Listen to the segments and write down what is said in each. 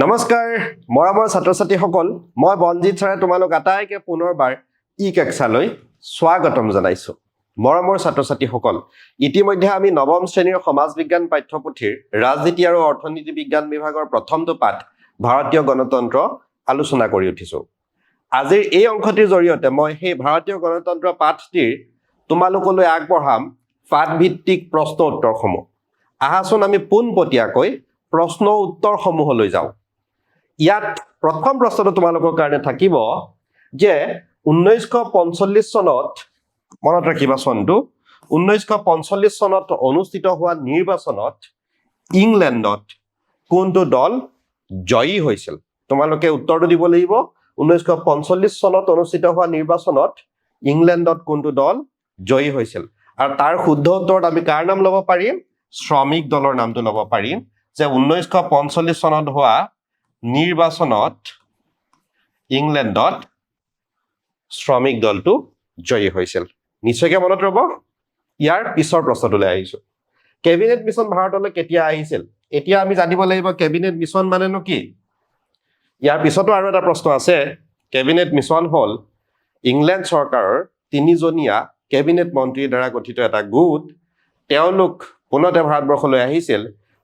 নমস্কাৰ মৰমৰ ছাত্ৰ ছাত্ৰীসকল মই বনজিৎ ছাৰে তোমালোক আটাইকে পুনৰবাৰ ই কেক্সালৈ স্বাগতম জনাইছোঁ। মৰমৰ ছাত্ৰ ছাত্ৰীসকল ইতিমধ্যে আমি নৱম শ্ৰেণীৰ সমাজ বিজ্ঞান পাঠ্যপুথিৰ ৰাজনীতি আৰু অৰ্থনীতি বিজ্ঞান বিভাগৰ প্ৰথমটো পাঠ ভাৰতীয় গণতন্ত্ৰ আলোচনা কৰি উঠিছোঁ। আজিৰ এই অংশটিৰ জৰিয়তে মই সেই ভাৰতীয় গণতন্ত্ৰ পাঠটিৰ তোমালোকলৈ আগবঢ়াম পাঠভিত্তিক প্ৰশ্ন উত্তৰসমূহ। আহাচোন আমি পোনপটীয়াকৈ প্ৰশ্ন উত্তৰসমূহলৈ যাওঁ। ইয়াত প্ৰথম প্ৰশ্নটো তোমালোকৰ কাৰণে থাকিব যে ঊনৈছশ পঞ্চল্লিছ চনত, মনত ৰাখিবা চনটো, ঊনৈছশ পঞ্চল্লিছ চনত অনুষ্ঠিত হোৱা নিৰ্বাচনত ইংলেণ্ডত কোনটো দল জয়ী হৈছিল? তোমালোকে উত্তৰটো দিব লাগিব। ঊনৈছশ পঞ্চল্লিছ চনত অনুষ্ঠিত হোৱা নিৰ্বাচনত ইংলেণ্ডত কোনটো দল জয়ী হৈছিল? আৰু তাৰ শুদ্ধ উত্তৰত আমি কাৰ নাম ল'ব পাৰিম? শ্ৰমিক দলৰ নামটো ল'ব পাৰিম। যে ঊনৈছশ পঞ্চল্লিছ চনত হোৱা নিৰ্বাচনত ইংলেণ্ডত শ্ৰমিক দলটো জয়ী হৈছিল। নিশ্চয়কৈ মনত ৰ'ব ইয়াৰ পিছৰ প্ৰশ্নটোলৈ আহিছোঁ। কেবিনেট মিছন ভাৰতলৈ কেতিয়া আহিছিল? এতিয়া আমি জানিব লাগিব কেবিনেট মিছন মানেনো কি? ইয়াৰ পিছতো আৰু এটা প্ৰশ্ন আছে। কেবিনেট মিছন হ'ল ইংলেণ্ড চৰকাৰৰ তিনিজনীয়া কেবিনেট মন্ত্ৰীৰ দ্বাৰা গঠিত এটা গোট। তেওঁলোক পোনতে ভাৰতবৰ্ষলৈ আহিছিল।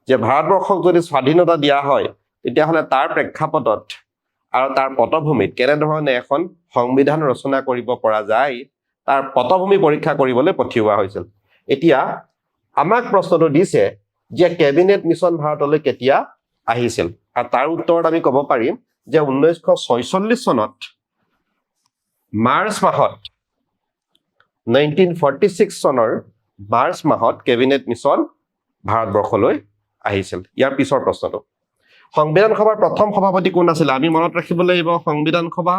যে ভাৰতবৰ্ষক যদি স্বাধীনতা দিয়া হয় তেতিয়াহ'লে তাৰ প্ৰেক্ষাপটত আৰু তাৰ পটভূমিত কেনেধৰণে এখন সংবিধান ৰচনা কৰিব পৰা যায় তাৰ পটভূমি পৰীক্ষা কৰিবলৈ পঠিওৱা হৈছিল। এতিয়া আমাক প্ৰশ্নটো দিছে যে কেবিনেট মিছন ভাৰতলৈ কেতিয়া আহিছিল। আৰু তাৰ উত্তৰত আমি ক'ব পাৰিম যে ঊনৈছশ ছয়চল্লিছ চনত মাৰ্চ মাহত নাইনটিন ফৰ্টি ছিক্স চনৰ মাৰ্চ মাহত কেবিনেট মিছন ভাৰতবৰ্ষলৈ আহিছিল। ইয়াৰ পিছৰ প্ৰশ্নটো। সংবিধান সভাৰ প্ৰথম সভাপতি কোন আছিল? আমি মনত ৰাখিব লাগিব সংবিধান সভা।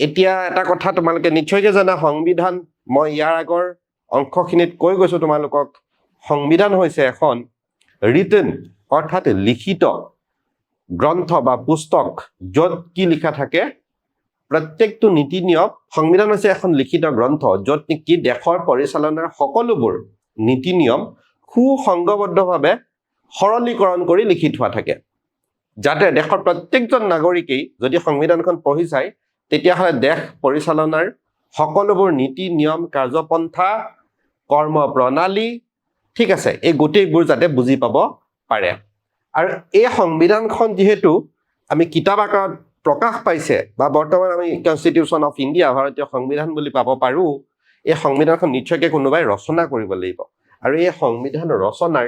এতিয়া এটা কথা তোমালোকে নিশ্চয়কৈ জানা সংবিধান মই ইয়াৰ আগৰ অংশখিনিত কৈ গৈছোঁ তোমালোকক সংবিধান হৈছে এখন ৰিটেন অৰ্থাৎ লিখিত গ্ৰন্থ বা পুস্তক য'ত কি লিখা থাকে প্ৰত্যেকটো নীতি নিয়ম সংবিধান হৈছে এখন লিখিত গ্ৰন্থ য'ত নেকি দেশৰ পৰিচালনাৰ সকলোবোৰ নীতি নিয়ম সুসংগবদ্ধভাৱে সৰলীকৰণ কৰি লিখি থোৱা থাকে। যাতে দেশৰ প্ৰত্যেকজন নাগৰিকেই যদি সংবিধানখন পঢ়ি চায়, তেতিয়াহ'লে দেশ পৰিচালনাৰ সকলোবোৰ নীতি, নিয়ম, কাৰ্যপন্থা, কৰ্ম প্ৰণালী, ঠিক আছে, এই গোটেইবোৰ যাতে বুজি পাব পাৰে। আৰু এই সংবিধানখন যিহেতু আমি কিতাপ আকাৰত প্ৰকাশ পাইছে বা বৰ্তমান আমি কনষ্টিটিউশ্যন অফ ইণ্ডিয়া ভাৰতীয় সংবিধান বুলি পাব পাৰোঁ, এই সংবিধানখন নিশ্চয়কৈ কোনোবাই ৰচনা কৰিব লাগিব। আৰু এই সংবিধান ৰচনাৰ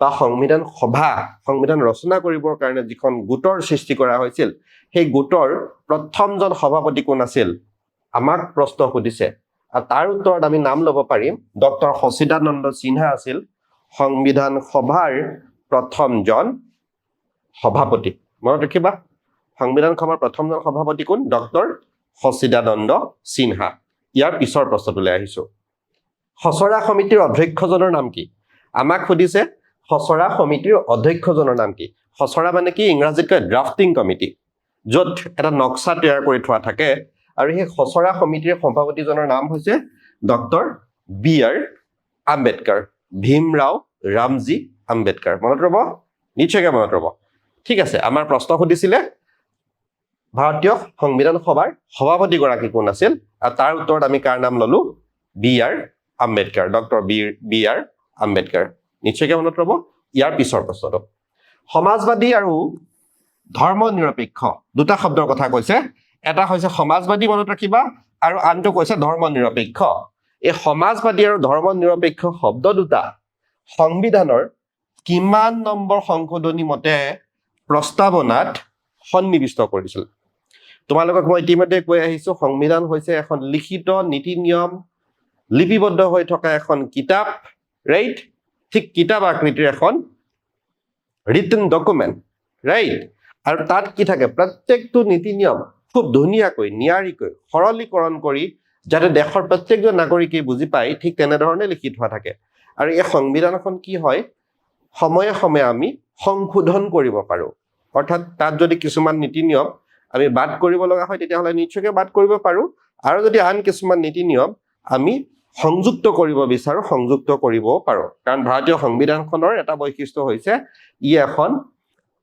বা সংবিধান সভা সংবিধান ৰচনা কৰিবৰ কাৰণে যিখন গোটৰ সৃষ্টি কৰা হৈছিল সেই গোটৰ প্ৰথমজন সভাপতি কোন আছিল? আমাক প্ৰশ্ন সুধিছে। আৰু তাৰ উত্তৰত আমি নাম ল'ব পাৰিম ডক্টৰ সচিদানন্দ সিনহা আছিল সংবিধান সভাৰ প্ৰথমজন সভাপতি। মনত ৰাখিবা সংবিধান সভাৰ প্ৰথমজন সভাপতি কোন? ডক্টৰ সচিদানন্দ সিনহা। ইয়াৰ পিছৰ প্ৰশ্নটোলৈ আহিছোঁ। খচৰা সমিতিৰ অধ্যক্ষজনৰ নাম কি? আমাক সুধিছে খচৰা সমিতিৰ অধ্যক্ষজনৰ নাম কি? খচৰা মানে কি? ইংৰাজীত কয় ড্ৰাফটিং কমিটি য'ত এটা নক্সা তৈয়াৰ কৰি থোৱা থাকে। আৰু সেই খচৰা সমিতিৰ সভাপতিজনৰ নাম হৈছে doctor B R Ambedkar Bhimrao Ramji Ambedkar. মনত ৰ'ব? নিশ্চয়কৈ মনত ৰ'ব। ঠিক আছে আমাৰ প্ৰশ্ন সুধিছিলে ভাৰতীয় সংবিধান সভাৰ সভাপতিগৰাকী কোন আছিল? আৰু তাৰ উত্তৰত আমি কাৰ নাম ল'লো? B R Ambedkar doctor B B R Ambedkar. নিশ্চয়কৈ মনত ৰ'ব ইয়াৰ পিছৰ প্ৰশ্নটো সমাজবাদী আৰু ধৰ্ম নিৰপেক্ষ দুটা শব্দৰ কথা কৈছে। এটা হৈছে সমাজবাদী মনত ৰাখিবা আৰু আনটো কৈছে ধৰ্ম নিৰপেক্ষ এই সমাজবাদী আৰু ধৰ্ম নিৰপেক্ষ শব্দ দুটা সংবিধানৰ কিমান নম্বৰ সংশোধনী মতে প্ৰস্তাৱনাত সন্নিৱিষ্ট কৰিছিল? তোমালোকক মই ইতিমধ্যে কৈ আহিছো সংবিধান হৈছে এখন লিখিত নীতি নিয়ম লিপিবদ্ধ হৈ থকা এখন কিতাপ ৰাইট ঠিক কিতাপ আকৃতিৰ এখন ৰিটেন ডকুমেণ্ট ৰাইট আৰু তাত কি থাকে? প্ৰত্যেকটো নীতি নিয়ম খুব ধুনীয়াকৈ নিয়াৰিকৈ সৰলীকৰণ কৰি যাতে দেশৰ প্ৰত্যেকজন নাগৰিকে বুজি পায় ঠিক তেনেধৰণে লিখি থোৱা থাকে। আৰু এই সংবিধানখন কি হয়? সময়ে সময়ে আমি সংশোধন কৰিব পাৰোঁ। অৰ্থাৎ তাত যদি কিছুমান নীতি নিয়ম আমি বাদ কৰিব লগা হয় তেতিয়াহ'লে নিশ্চয়কৈ বাদ কৰিব পাৰোঁ। আৰু যদি আন কিছুমান নীতি নিয়ম আমি সংযুক্ত কৰিব বিচাৰোঁ সংযুক্ত কৰিবও পাৰোঁ। কাৰণ ভাৰতীয় সংবিধানখনৰ এটা বৈশিষ্ট্য হৈছে ই এখন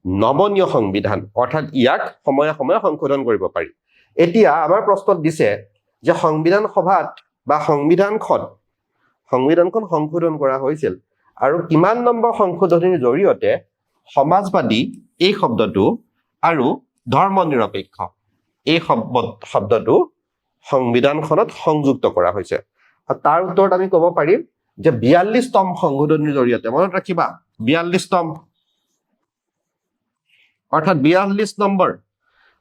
নমনীয় সংবিধান অৰ্থাৎ ইয়াক সময়ে সময়ে সংশোধন কৰিব পাৰি। এতিয়া আমাৰ প্ৰশ্নত দিছে যে সংবিধান সভাত বা সংবিধানখন সংবিধানখন সংশোধন কৰা হৈছিল আৰু কিমান নম্বৰ সংশোধনীৰ জৰিয়তে সমাজবাদী এই শব্দটো আৰু ধৰ্ম নিৰপেক্ষ এই শব্দ শব্দটো সংবিধানখনত সংযুক্ত কৰা হৈছে। আৰু তাৰ উত্তৰত আমি ক'ব পাৰিম যে বিয়াল্লিছতম সংশোধনীৰ জৰিয়তে মনত ৰাখিবা বিয়াল্লিছতম অৰ্থাৎ বিয়াল্লিছ নম্বৰ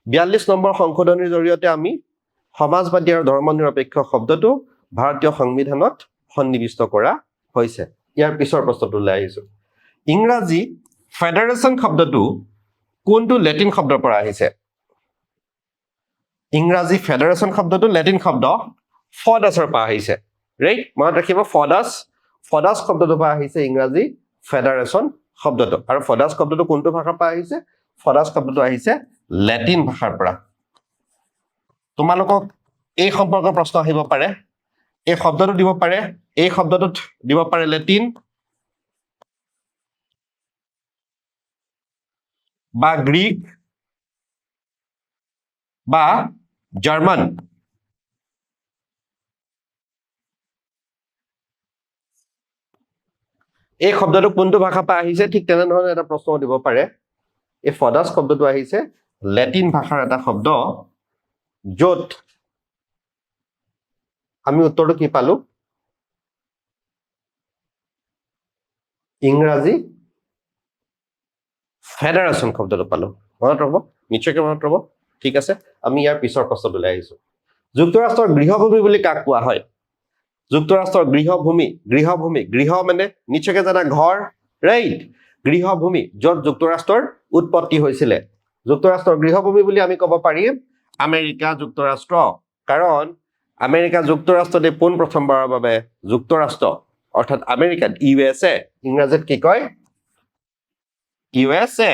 বিয়াল্লিছ নম্বৰ সংশোধনীৰ জৰিয়তে আমি সমাজবাদী আৰু ধৰ্ম নিৰপেক্ষ শব্দটো ভাৰতীয় সংবিধানত সন্নিৱিষ্ট কৰা হৈছে। ইয়াৰ পিছৰ প্ৰশ্নটোলৈ আহিছো। ইংৰাজী ফেডাৰেশ্যন শব্দটো কোনটো লেটিন শব্দৰ পৰা আহিছে? ইংৰাজী ফেডাৰেশ্যন শব্দটো লেটিন শব্দ ফডাছৰ পৰা আহিছে। ৰাইট মনত ৰাখিব ফডাছ ফডাছ শব্দটোৰ পৰা আহিছে ইংৰাজী ফেডাৰেশ্যন শব্দটো। আৰু ফডাছ শব্দটো কোনটো ভাষাৰ পৰা আহিছে? ফডাছ শব্দটো আহিছে লেটিন ভাষাৰ পৰা। তোমালোকক এই সম্পৰ্কৰ প্ৰশ্ন আহিব পাৰে। এই শব্দটো দিব পাৰে এই শব্দটোত দিব পাৰে লেটিন বা গ্ৰীক বা জাৰ্মান। এই শব্দটো কোনটো ভাষাৰ পৰা আহিছে? ঠিক তেনেধৰণে এটা প্ৰশ্ন দিব পাৰে। এই ফডাছ শব্দটো আহিছে, লেটিন ভাষাৰ এটা শব্দ, য'ত আমি উত্তৰটো কি পালো? ইংৰাজী ফেডাৰেশ্যন শব্দটো পালো। মনত ৰ'ব? নিশ্চয়কৈ মনত ৰ'ব? ঠিক আছে, আমি ইয়াৰ পিছৰ প্ৰশ্নটোলৈ আহিছো। যুক্তৰাষ্ট্ৰৰ গৃহভূমি বুলি কাক কোৱা হয়? যুক্তৰাষ্ট্ৰৰ গৃহভূমি গৃহভূমি, গৃহ মানে নিশ্চয়কৈ জানা ঘৰ ৰাইট গৃহভূমি, য'ত যুক্তৰাষ্ট্ৰৰ উৎপত্তি হৈছিলে। যুক্তৰাষ্ট্ৰৰ গৃহভূমি বুলি আমি ক'ব পাৰিম, আমেৰিকা যুক্তৰাষ্ট্ৰ। কাৰণ, আমেৰিকা যুক্তৰাষ্ট্ৰতে পোনপ্ৰথমবাৰৰ বাবে যুক্তৰাষ্ট্ৰ, অৰ্থাৎ আমেৰিকাত ইউ এছ এ। ইংৰাজীত কি কয়? U S A,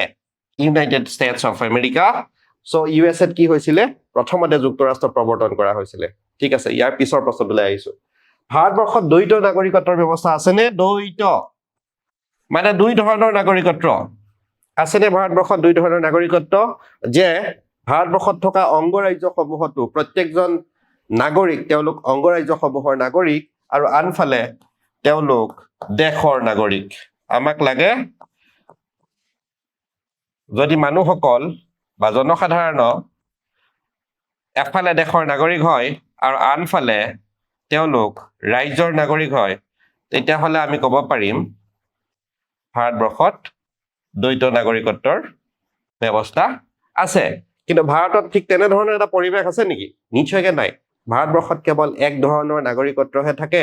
United States of America. So' U S এত কি হৈছিলে? প্ৰথমতে যুক্তৰাষ্ট্ৰ প্ৰৱৰ্তন কৰা হৈছিলে। ঠিক আছে, ইয়াৰ পিছৰ প্ৰশ্নটোলৈ আহিছো। ভাৰতবৰ্ষত দ্বৈত নাগৰিকত্বৰ ব্যৱস্থা আছেনে? দ্বৈত। মানে দুই ধৰণৰ নাগৰিকত্ব। আছেনে ভাৰতবৰ্ষত দুই ধৰণৰ নাগৰিকত্ব? যে ভাৰতবৰ্ষত থকা অংগৰাজ্যসমূহতো প্ৰত্যেকজন নাগৰিক তেওঁলোক অংগৰাজ্যসমূহৰ নাগৰিক আৰু আনফালে তেওঁলোক দেশৰ নাগৰিক। আমাক লাগে যদি মানুহসকল বা জনসাধাৰণ এফালে দেশৰ নাগৰিক হয় আৰু আনফালে তেওঁলোক ৰাজ্যৰ নাগৰিক হয়, তেতিয়াহ'লে আমি ক'ব পাৰিম ভাৰতবৰ্ষত দ্বৈত নাগৰিকত্বৰ ব্যৱস্থা আছে। কিন্তু ভাৰতত ঠিক তেনেধৰণৰ এটা পৰিৱেশ আছে নেকি? নিশ্চয়কৈ নাই। ভাৰতবৰ্ষত কেৱল এক ধৰণৰ নাগৰিকত্বহে থাকে।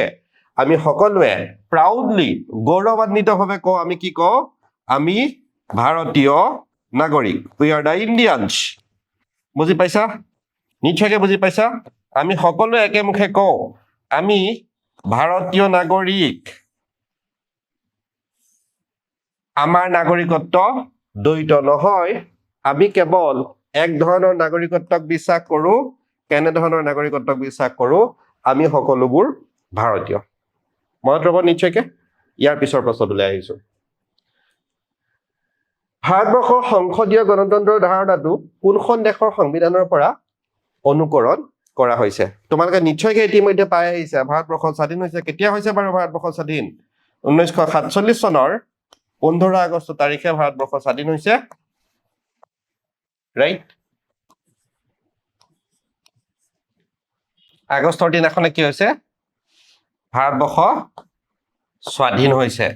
আমি সকলোৱে প্ৰাউডলি গৌৰৱান্বিতভাৱে কওঁ, আমি কি কওঁ? আমি ভাৰতীয় নাগৰিক। উই আৰ দ্য ইণ্ডিয়ানছ বুজি পাইছা? নিশ্চয়কৈ বুজি পাইছা? আমি সকলোৱে একেমুখে কওঁ আমি ভাৰতীয় নাগৰিক। আমাৰ নাগৰিকত্ব দ্বৈত নহয়। আমি কেৱল এক ধৰণৰ নাগৰিকত্বক বিশ্বাস কৰোঁ কেনেধৰণৰ নাগৰিকত্বক বিশ্বাস কৰোঁ আমি সকলোবোৰ ভাৰতীয়। মনত ৰ'ব নিশ্চয়কৈ? ইয়াৰ পিছৰ প্ৰশ্নটোলৈ আহিছো। ভাৰতবৰ্ষৰ সংসদীয় গণতন্ত্ৰৰ ধাৰণাটো কোনখন দেশৰ সংবিধানৰ পৰা অনুকৰণ কৰা হৈছে। তোমালোকে নিশ্চয়কৈ ইতিমধ্যে পাই আহিছে। ভাৰতবৰ্ষ স্বাধীন হৈছে। কেতিয়া হৈছে বাৰু ভাৰতবৰ্ষ স্বাধীন? ঊনৈছশ সাতচল্লিছ চনৰ পোন্ধৰ আগষ্ট তাৰিখে ভাৰতবৰ্ষ স্বাধীন হৈছে। ৰাইট আগষ্টৰ দিনাখনে কি হৈছে? ভাৰতবৰ্ষ স্বাধীন হৈছে।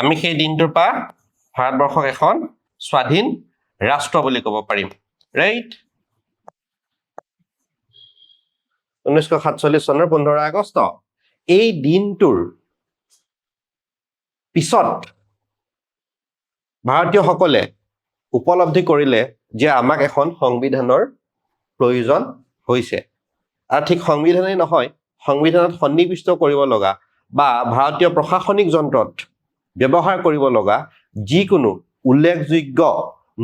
আমি সেই দিনটোৰ পৰা ভাৰতবৰ্ষক এখন স্বাধীন ৰাষ্ট্ৰ বুলি ক'ব পাৰিম। ৰাইট ঊনৈছশ সাতচল্লিছ চনৰ পোন্ধৰ আগষ্ট। এই দিনটোৰ পিছত ভাৰতীয়সকলে উপলব্ধি কৰিলে যে আমাক এখন সংবিধানৰ প্ৰয়োজন হৈছে। আৰু ঠিক সংবিধানেই নহয় সংবিধানত সন্নিৱিষ্ট কৰিব লগা বা ভাৰতীয় প্ৰশাসনিক যন্ত্ৰত ব্যৱহাৰ কৰিব লগা যিকোনো উল্লেখযোগ্য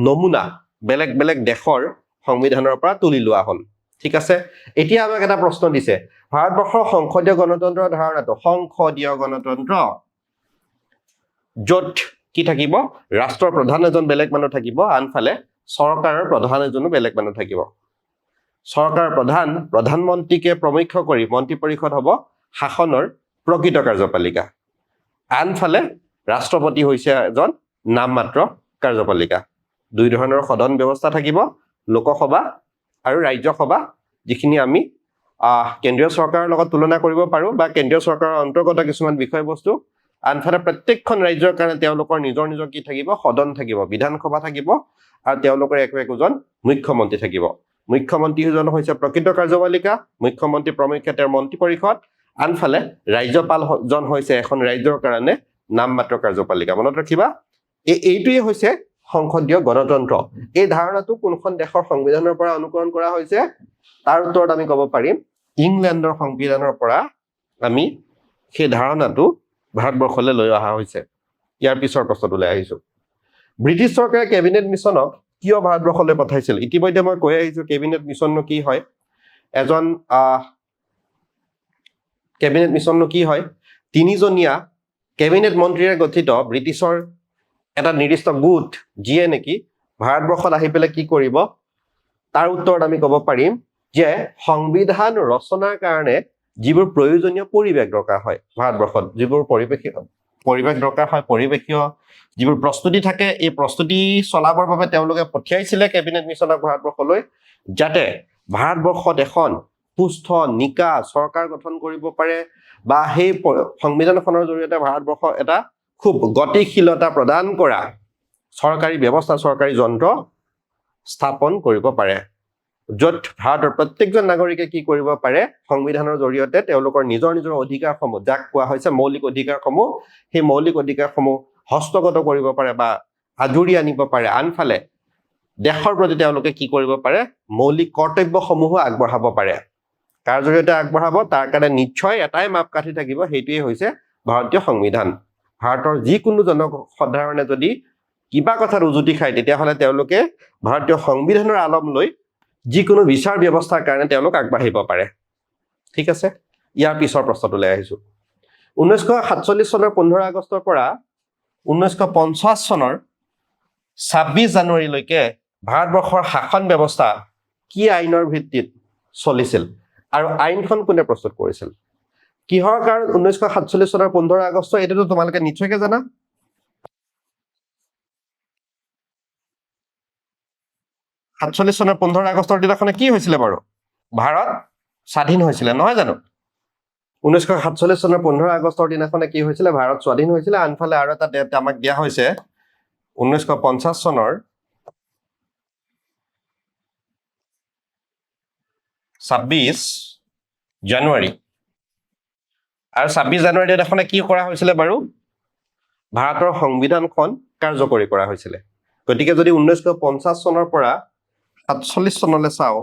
নমুনা বেলেগ বেলেগ দেশৰ সংবিধানৰ পৰা তুলি লোৱা হ'ল। ঠিক আছে? এতিয়া আমাক এটা প্ৰশ্ন দিছে। ভাৰতবৰ্ষৰ সংসদীয় গণতন্ত্ৰৰ ধাৰণাটো সংসদীয় গণতন্ত্ৰ য'ত কি থাকিব? ৰাষ্ট্ৰৰ প্ৰধান এজন বেলেগ মানুহ থাকিব আনফালে চৰকাৰৰ প্ৰধান এজনো বেলেগ মানুহ থাকিব। চৰকাৰৰ প্ৰধান প্ৰধানমন্ত্ৰীকে প্ৰমুখ্য কৰি মন্ত্ৰী পৰিষদ হ'ব শাসনৰ প্ৰকৃত কাৰ্যপালিকা। আনফালে ৰাষ্ট্ৰপতি হৈছে এজন নামমাত্ৰ কাৰ্যপালিকা। দুই ধৰণৰ সদন ব্যৱস্থা থাকিব লোকসভা আৰু ৰাজ্যসভা যিখিনি আমি কেন্দ্ৰীয় চৰকাৰৰ লগত তুলনা কৰিব পাৰোঁ বা কেন্দ্ৰীয় চৰকাৰৰ অন্তৰ্গত কিছুমান বিষয়বস্তু আনফালে প্ৰত্যেকখন ৰাজ্যৰ কাৰণে তেওঁলোকৰ নিজৰ নিজৰ কি থাকিব সদন থাকিব বিধানসভা থাকিব আৰু তেওঁলোকৰ একো একোজন মুখ্যমন্ত্ৰী থাকিব। মুখ্যমন্ত্ৰীজন হৈছে প্ৰকৃত কাৰ্যপালিকা মুখ্যমন্ত্ৰী প্ৰমুখ্যে তেওঁৰ মন্ত্ৰী পৰিষদ আনফালে ৰাজ্যপালজন হৈছে এখন ৰাজ্যৰ কাৰণে নামমাত্ৰ কাৰ্যপালিকা। মনত ৰাখিবা এই এইটোৱে হৈছে সংসদীয় গণতন্ত্ৰ। এই ধাৰণাটো কোনখন দেশৰ সংবিধানৰ পৰা অনুকৰণ কৰা হৈছে? তাৰ উত্তৰত আমি ক'ব পাৰিম ইংলেণ্ডৰ সংবিধানৰ পৰা আমি সেই ধাৰণাটো ভাৰতবৰ্ষলৈ লৈ অহা হৈছে। ইয়াৰ পিছৰ প্ৰশ্নটোলৈ আহিছো। ব্ৰিটিছ চৰকাৰে কেবিনেট মিছনক কিয় ভাৰতবৰ্ষলৈ পঠাইছিল? ইতিমধ্যে মই কৈ আহিছো কেবিনেট মিছননো কি হয়? এজন কেবিনেট মিছননো কি হয়? তিনিজনীয়া কেবিনেট মন্ত্ৰীৰে গঠিত ব্ৰিটিছৰ এটা নিৰ্দিষ্ট গোট যিয়ে নেকি ভাৰতবৰ্ষত আহি পেলাই কি কৰিব তাৰ উত্তৰত আমি ক'ব পাৰিম যে সংবিধান ৰচনাৰ কাৰণে যিবোৰ প্ৰয়োজনীয় পৰিৱেশ দৰকাৰ হয় ভাৰতবৰ্ষত যিবোৰ পৰিৱেশীয় পৰিৱেশ দৰকাৰ হয় পৰিৱেশীয় যিবোৰ প্ৰস্তুতি থাকে এই প্ৰস্তুতি চলাবৰ বাবে তেওঁলোকে পঠিয়াইছিলে কেবিনেট মিছনক ভাৰতবৰ্ষলৈ যাতে ভাৰতবৰ্ষত এখন সুস্থ নিকা চৰকাৰ গঠন কৰিব পাৰে বা সেই সংবিধানখনৰ জৰিয়তে ভাৰতবৰ্ষ এটা খুব গতিশীলতা প্ৰদান কৰা চৰকাৰী ব্যৱস্থা চৰকাৰী যন্ত্ৰ স্থাপন কৰিব পাৰে। য'ত ভাৰতৰ প্ৰত্যেকজন নাগৰিকে কি কৰিব পাৰে সংবিধানৰ জৰিয়তে তেওঁলোকৰ নিজৰ নিজৰ অধিকাৰসমূহ যাক কোৱা হৈছে মৌলিক অধিকাৰসমূহ সেই মৌলিক অধিকাৰসমূহ হস্তগত কৰিব পাৰে বা আজুৰি আনিব পাৰে। আনফালে দেশৰ প্ৰতি তেওঁলোকে কি কৰিব পাৰে মৌলিক কৰ্তব্যসমূহো আগবঢ়াব পাৰে। তাৰ জৰিয়তে আগবঢ়াব তাৰ কাৰণে নিশ্চয় এটাই মাপকাঠি থাকিব সেইটোৱেই হৈছে ভাৰতীয় সংবিধান। ভাৰতৰ যিকোনো জনসাধাৰণে যদি কিবা কথাত উজুতি খায় তেতিয়াহ'লে তেওঁলোকে ভাৰতীয় সংবিধানৰ আলম লৈ যিকোনো বিচাৰ ব্যৱস্থাৰ কাৰণে তেওঁলোক আগবাঢ়িব পাৰে। ঠিক আছে? ইয়াৰ পিছৰ প্ৰশ্নটোলৈ আহিছো। ঊনৈছশ সাতচল্লিছ চনৰ পোন্ধৰ আগষ্টৰ পৰা ঊনৈছশ পঞ্চাছ চনৰ ছাব্বিছ জানুৱাৰীলৈকে ভাৰতবৰ্ষৰ শাসন ব্যৱস্থা কি আইনৰ ভিত্তিত চলিছিল? আৰু আইনখন কোনে প্ৰস্তুত কৰিছিল? কিহৰ কাৰণ ঊনৈছশ সাতচল্লিছ চনৰ পোন্ধৰ আগষ্ট এইটোতো তোমালোকে নিশ্চয়কৈ জানা। সাতচল্লিছ চনৰ পোন্ধৰ আগষ্টৰ দিনাখনে কি হৈছিলে বাৰু? ভাৰত স্বাধীন হৈছিলে নহয় জানো? ঊনৈছশ সাতচল্লিছ চনৰ পোন্ধৰ আগষ্টৰ দিনাখনে কি হৈছিলে? ভাৰত স্বাধীন হৈছিলে আনফালে আৰু এটা ডেট আমাক দিয়া হৈছে ঊনৈছশ পঞ্চাছ চনৰ ছাব্বিছ জানুৱাৰী। আৰু ছাব্বিছ জানুৱাৰী দিনাখনে কি কৰা হৈছিলে বাৰু? ভাৰতৰ সংবিধানখন কাৰ্যকৰী কৰা হৈছিলে। গতিকে যদি ঊনৈছশ পঞ্চাছ চনৰ পৰা সাতচল্লিছ চনলৈ চাওঁ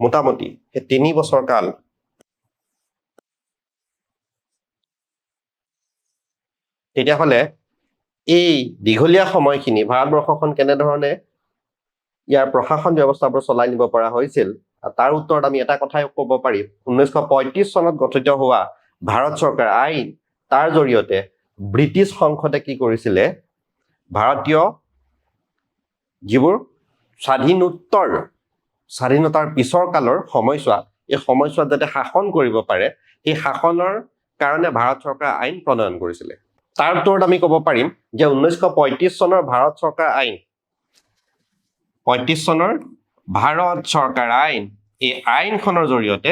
মোটামুটি সেই তিনি বছৰ কাল তেতিয়াহ'লে এই দীঘলীয়া সময়খিনি ভাৰতবৰ্ষখন কেনেধৰণে ইয়াৰ প্ৰশাসন ব্যৱস্থাবোৰ চলাই নিব পৰা হৈছিল তাৰ উত্তৰত আমি এটা কথাই ক'ব পাৰিম। ঊনৈছশ পঁয়ত্ৰিছ চনত গঠিত হোৱা ভাৰত চৰকাৰ আইন তাৰ জৰিয়তে ব্ৰিটিছ সংসদে কি কৰিছিলে? ভাৰতীয় যিবোৰ স্বাধীনোত্তৰ স্বাধীনতাৰ পিছৰ কালৰ সময়ছোৱাত এই সময়ছোৱাত যাতে শাসন কৰিব পাৰে সেই শাসনৰ কাৰণে ভাৰত চৰকাৰ আইন প্ৰণয়ন কৰিছিলে। তাৰ উত্তৰত আমি ক'ব পাৰিম যে ঊনৈছশ পঁয়ত্ৰিছ চনৰ ভাৰত চৰকাৰ আইন পঁয়ত্ৰিছ চনৰ ভাৰত চৰকাৰ আইন এই আইনখনৰ জৰিয়তে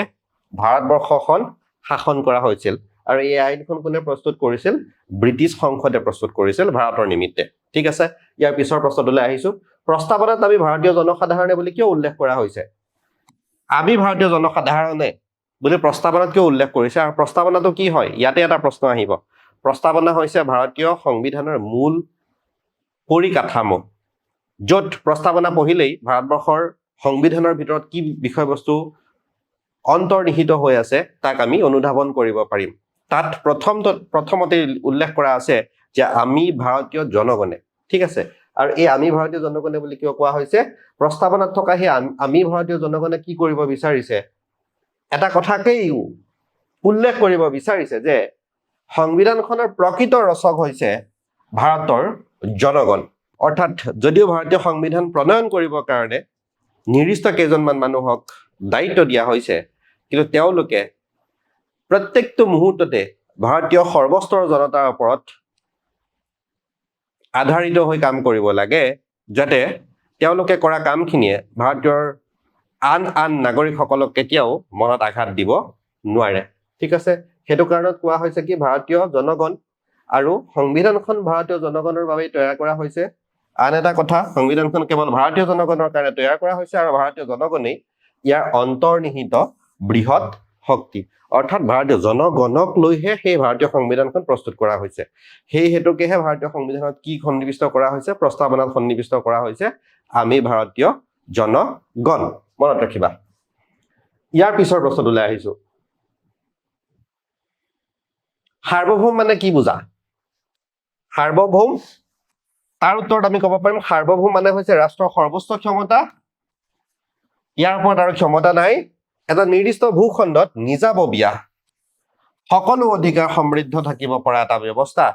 ভাৰতবৰ্ষখন শাসন কৰা হৈছিল। আৰু এই আইনখন কোনে প্ৰস্তুত কৰিছিল? ব্ৰিটিছ সংসদে প্ৰস্তুত কৰিছিল ভাৰতৰ নিমিত্তে। ঠিক আছে? ইয়াৰ পিছৰ প্ৰশ্নটোলৈ আহিছো। প্ৰস্তাৱনাত আমি ভাৰতীয় জনসাধাৰণে বুলি কিয় উল্লেখ কৰা হৈছে? আমি ভাৰতীয় জনসাধাৰণে বুলি প্ৰস্তাৱনাত কিয় উল্লেখ কৰিছে? আৰু প্ৰস্তাৱনাটো কি হয়? ইয়াতে এটা প্ৰশ্ন আহিব। প্ৰস্তাৱনা হৈছে ভাৰতীয় সংবিধানৰ মূল পৰিকাঠামো য'ত প্ৰস্তাৱনা পঢ়িলেই ভাৰতবৰ্ষৰ সংবিধানৰ ভিতৰত কি বিষয়বস্তু অন্তৰ্নিহিত হৈ আছে তাক আমি অনুধাৱন কৰিব পাৰিম। তাত প্ৰথম প্ৰথমতে উল্লেখ কৰা আছে যে আমি ভাৰতীয় জনগণে ঠিক আছে? আৰু এই আমি ভাৰতীয় জনগণে বুলি কিয় কোৱা হৈছে? প্ৰস্তাৱনাত থকা সেই আম- ভাৰতীয় জনগণে কি কৰিব বিচাৰিছে? এটা কথাকেই উল্লেখ কৰিব বিচাৰিছে যে সংবিধানখনৰ প্ৰকৃত ৰচক হৈছে ভাৰতৰ জনগণ। অৰ্থাৎ যদিও ভাৰতীয় সংবিধান প্ৰণয়ন কৰিবৰ কাৰণে নিৰ্দিষ্ট কেইজনমান মানুহক দায়িত্ব দিয়া হৈছে কিন্তু তেওঁলোকে প্ৰত্যেকটো মুহূৰ্ততে ভাৰতীয় সৰ্বস্তৰৰ জনতাৰ ওপৰত আধাৰিত হৈ কাম কৰিব লাগে যাতে তেওঁলোকে কৰা কামখিনিয়ে ভাৰতীয়ৰ আন আন নাগৰিকসকলক কেতিয়াও মনত আঘাত দিব নোৱাৰে। ঠিক আছে? সেইটো কাৰণত কোৱা হৈছে কি ভাৰতীয় জনগণ আৰু সংবিধানখন ভাৰতীয় জনগণৰ বাবেই তৈয়াৰ কৰা হৈছে। আন এটা কথা সংবিধানখন কেৱল ভাৰতীয় জনগণৰ কাৰণে তৈয়াৰ কৰা হৈছে আৰু ভাৰতীয় জনগণেই ইয়াৰ অন্তৰ্নিহিত বৃহৎ শক্তি। অৰ্থাৎ ভাৰতীয় জনগণক লৈহে সেই ভাৰতীয় সংবিধানখন প্ৰস্তুত কৰা হৈছে। সেই হেতুকেহে ভাৰতীয় সংবিধানত কি সন্নিৱিষ্ট কৰা হৈছে, প্ৰস্তাৱনাত সন্নিৱিষ্ট কৰা হৈছে, আমি ভাৰতীয় জনগণ। মনত ৰাখিবা। ইয়াৰ পিছৰ প্ৰশ্নটোলৈ আহিছো। সাৰ্বভৌম মানে কি বুজা? সাৰ্বভৌম? তাৰ উত্তৰত আমি ক'ব পাৰিম, সাৰ্বভৌম মানে হৈছে ৰাষ্ট্ৰৰ সৰ্বোচ্চ ক্ষমতা। ইয়াৰ ওপৰত আৰু ক্ষমতা নাই। এটা নিৰ্দিষ্ট ভূখণ্ডত নিজাববীয়া সকলো অধিকাৰ সমৃদ্ধ থাকিব পৰা এটা ব্যৱস্থা।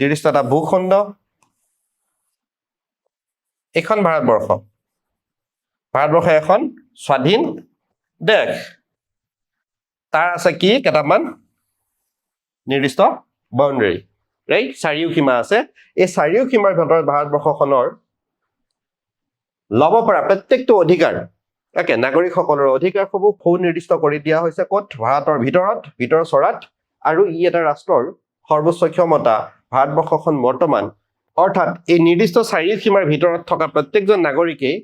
নিৰ্দিষ্ট এটা ভূখণ্ড। এইখন ভাৰতবৰ্ষ। ভাৰতবৰ্ষ এখন স্বাধীন দেশ। তাৰ আছে কি? কেইটামান নিৰ্দিষ্ট বাউণ্ডেৰী ৰাইট চাৰিও সীমা আছে। এই চাৰিও সীমাৰ ভিতৰত ভাৰতবৰ্ষখনৰ ল'ব পৰা প্ৰত্যেকটো অধিকাৰ তাকে নাগৰিকসকলৰ অধিকাৰসমূহ সুনিৰ্দিষ্ট কৰি দিয়া হৈছে ক'ত? ভাৰতৰ ভিতৰত ভিতৰ চৰাত আৰু ই এটা ৰাষ্ট্ৰৰ সৰ্বোচ্চ ক্ষমতা ভাৰতবৰ্ষখন বৰ্তমান। অৰ্থাৎ এই নিৰ্দিষ্ট চাৰিও সীমাৰ ভিতৰত থকা প্ৰত্যেকজন নাগৰিকেই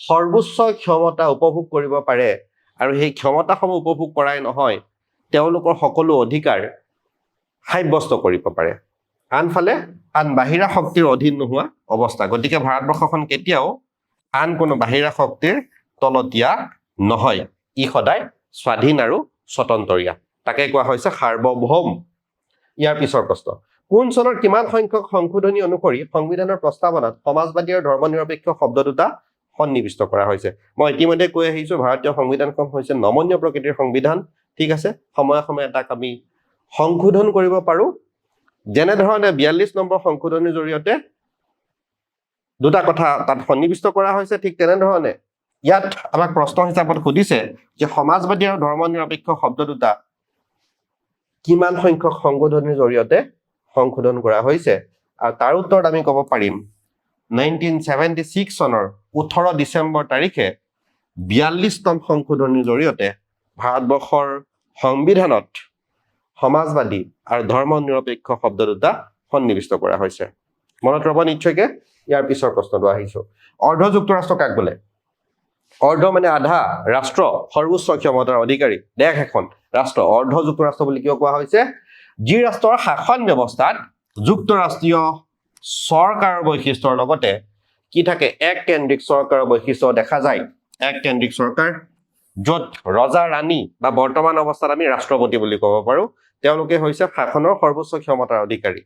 সৰ্বোচ্চ ক্ষমতা উপভোগ কৰিব পাৰে। আৰু সেই ক্ষমতাসমূহ উপভোগ কৰাই নহয় তেওঁলোকৰ সকলো অধিকাৰ সাব্যস্ত কৰিব পাৰে। আনফালে আন বাহিৰা শক্তিৰ অধীন নোহোৱা অৱস্থা। গতিকে ভাৰতবৰ্ষখন কেতিয়াও আন কোনো বাহিৰা শক্তিৰ তলতীয়া নহয়। ই সদায় স্বাধীন আৰু স্বতন্ত্ৰীয়া। তাকে কোৱা হৈছে সাৰ্বভৌম। ইয়াৰ পিছৰ প্ৰশ্ন কোন চনৰ কিমান সংখ্যক সংশোধনী অনুসৰি সংবিধানৰ প্ৰস্তাৱনাত সমাজবাদী আৰু ধৰ্মনিৰপেক্ষ শব্দ দুটা সন্নিৱিষ্ট কৰা হৈছে? মই ইতিমধ্যে কৈ আহিছো ভাৰতীয় সংবিধানখন হৈছে নমনীয় প্ৰকৃতিৰ সংবিধান। ঠিক আছে সময়ে সময়ে তাক আমি সংশোধন কৰিব পাৰো। যেনেধৰণে বিয়াল্লিছ নম্বৰ সংশোধনীৰ জৰিয়তে দুটা কথা তাত সন্নিৱিষ্ট কৰা হৈছে ঠিক তেনেধৰণে ইয়াত আমাক প্ৰশ্ন হিচাপত সুধিছে যে সমাজবাদী আৰু ধৰ্মনিৰপেক্ষ শব্দ দুটা কিমান সংখ্যক সংশোধনীৰ জৰিয়তে সংশোধন কৰা হৈছে? আৰু তাৰ উত্তৰত আমি ক'ব পাৰিম নাইনটিন ছেভেণ্টি ছিক্স চনৰ ওঠৰ ডিচেম্বৰ তাৰিখে বিয়াল্লিছতম সংশোধনীৰ জৰিয়তে ভাৰতবৰ্ষৰ সংবিধানত সমাজবাদী আৰু ধৰ্ম নিৰপেক্ষ শব্দ দুটা সন্নিৱিষ্ট কৰা হৈছে। মনত ৰ'ব নিশ্চয়কে ইয়াৰ পিছৰ প্ৰশ্নটো আহিছো। অৰ্ধ যুক্তৰাষ্ট্ৰ কাক বোলে অৰ্ধ মানে আধা ৰাষ্ট্ৰ সৰ্বোচ্চ ক্ষমতাৰ অধিকাৰী দেশ এখন ৰাষ্ট্ৰ। অৰ্ধ যুক্তৰাষ্ট্ৰ বুলি কিয় কোৱা হৈছে? যি ৰাষ্ট্ৰৰ শাসন ব্যৱস্থাত যুক্তৰাষ্ট্ৰীয় চৰকাৰৰ বৈশিষ্ট্যৰ লগতে কি থাকে? এক কেন্দ্ৰিক চৰকাৰৰ বৈশিষ্ট্য দেখা যায়। এক কেন্দ্ৰিক চৰকাৰ য'ত ৰজা ৰাণী বা বৰ্তমান অৱস্থাত আমি ৰাষ্ট্ৰপতি বুলি ক'ব পাৰোঁ। তেওঁলোকে হৈছে শাসনৰ সৰ্বোচ্চ ক্ষমতাৰ অধিকাৰী।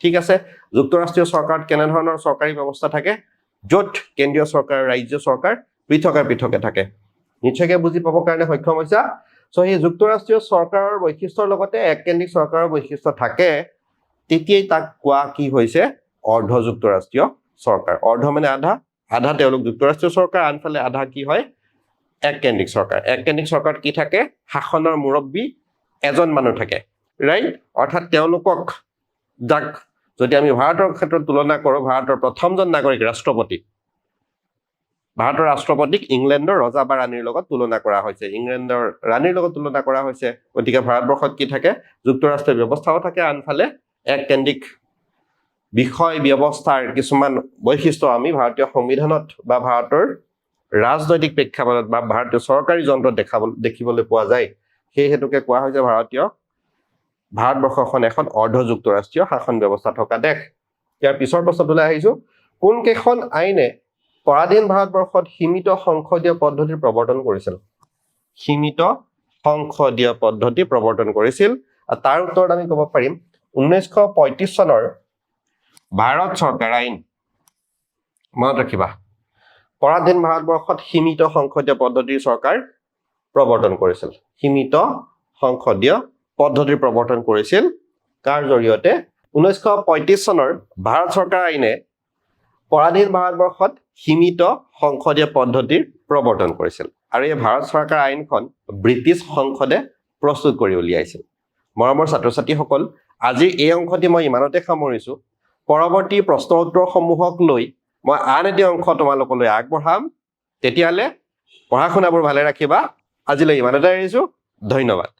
ঠিক আছে? যুক্তৰাষ্ট্ৰীয় চৰকাৰত কেনেধৰণৰ চৰকাৰী ব্যৱস্থা থাকে? য'ত কেন্দ্ৰীয় চৰকাৰ ৰাজ্য চৰকাৰ পৃথকে পৃথকে থাকে। নিশ্চয়কৈ বুজি পাবৰ কাৰণে সক্ষম হৈছা। চ' সেই যুক্তৰাষ্ট্ৰীয় চৰকাৰৰ বৈশিষ্ট্যৰ লগতে এক কেন্দ্ৰিক চৰকাৰৰ বৈশিষ্ট্য থাকে। তেতিয়াই তাক কোৱা কি হৈছে? অৰ্ধ যুক্তৰাষ্ট্ৰীয় চৰকাৰ। অৰ্ধ মানে আধা। আধা তেওঁলোক যুক্তৰাষ্ট্ৰীয় চৰকাৰ আনফালে আধা কি হয়? এক কেন্দ্ৰিক চৰকাৰ। এক কেন্দ্ৰিক চৰকাৰত কি থাকে? শাসনৰ মুৰব্বী এজন মানুহ থাকে। ৰাইট অৰ্থাৎ তেওঁলোকক যাক যদি আমি ভাৰতৰ ক্ষেত্ৰত তুলনা কৰোঁ ভাৰতৰ প্ৰথমজন নাগৰিক ৰাষ্ট্ৰপতি। ভাৰতৰ ৰাষ্ট্ৰপতিক ইংলেণ্ডৰ ৰজা বা ৰাণীৰ লগত তুলনা কৰা হৈছে। ইংলেণ্ডৰ ৰাণীৰ লগত তুলনা কৰা হৈছে। গতিকে ভাৰতবৰ্ষত কি থাকে? যুক্তৰাষ্ট্ৰীয় ব্যৱস্থাও থাকে। আনফালে এক কেন্দ্ৰিক বিষয় ব্যৱস্থাৰ কিছুমান বৈশিষ্ট্য আমি ভাৰতীয় সংবিধানত বা ভাৰতৰ ৰাজনৈতিক প্ৰেক্ষাপটত বা ভাৰতীয় চৰকাৰী যন্ত্ৰত দেখাব দেখিবলৈ পোৱা যায়। সেই হেতুকে কোৱা হৈছে ভাৰতীয় ভাৰতবৰ্ষখন এখন অৰ্ধ যুক্তৰাষ্ট্ৰীয় শাসন ব্যৱস্থা থকা দেশ। ইয়াৰ পিছৰ প্ৰশ্নটোলৈ আহিছো। কোনকেইখন আইনে পৰাধীন ভাৰতবৰ্ষত সীমিত সংসদীয় পদ্ধতিৰ প্ৰৱৰ্তন কৰিছিল। সীমিত সংসদীয় পদ্ধতি প্ৰৱৰ্তন কৰিছিল। আৰু তাৰ উত্তৰত আমি ক'ব পাৰিম ঊনৈছশ পঁয়ত্ৰিছ চনৰ ভাৰত চৰকাৰ আইন। মনত ৰাখিবা। পৰাধীন ভাৰতবৰ্ষত সীমিত সংসদীয় পদ্ধতিৰ চৰকাৰ প্ৰৱৰ্তন কৰিছিল। সীমিত সংসদীয় পদ্ধতিৰ প্ৰৱৰ্তন কৰিছিল। কাৰ জৰিয়তে? ঊনৈছশ পঁয়ত্ৰিছ চনৰ ভাৰত চৰকাৰ আইনে পৰাধীন ভাৰতবৰ্ষত সীমিত সংসদীয় পদ্ধতিৰ প্ৰৱৰ্তন কৰিছিল আৰু এই ভাৰত চৰকাৰ আইনখন ব্ৰিটিছ সংসদে প্ৰস্তুত কৰি উলিয়াইছিল। মৰমৰ ছাত্ৰ ছাত্ৰীসকল আজিৰ এই অংশটি মই ইমানতে সামৰিছোঁ। পৰৱৰ্তী প্ৰশ্ন উত্তৰসমূহক লৈ মই আন এটি অংশ তোমালোকলৈ আগবঢ়াম। তেতিয়াহ'লে পঢ়া শুনাবোৰ ভালে ৰাখিবা। আজিলৈ ইমানতে এৰিছোঁ। ধন্যবাদ।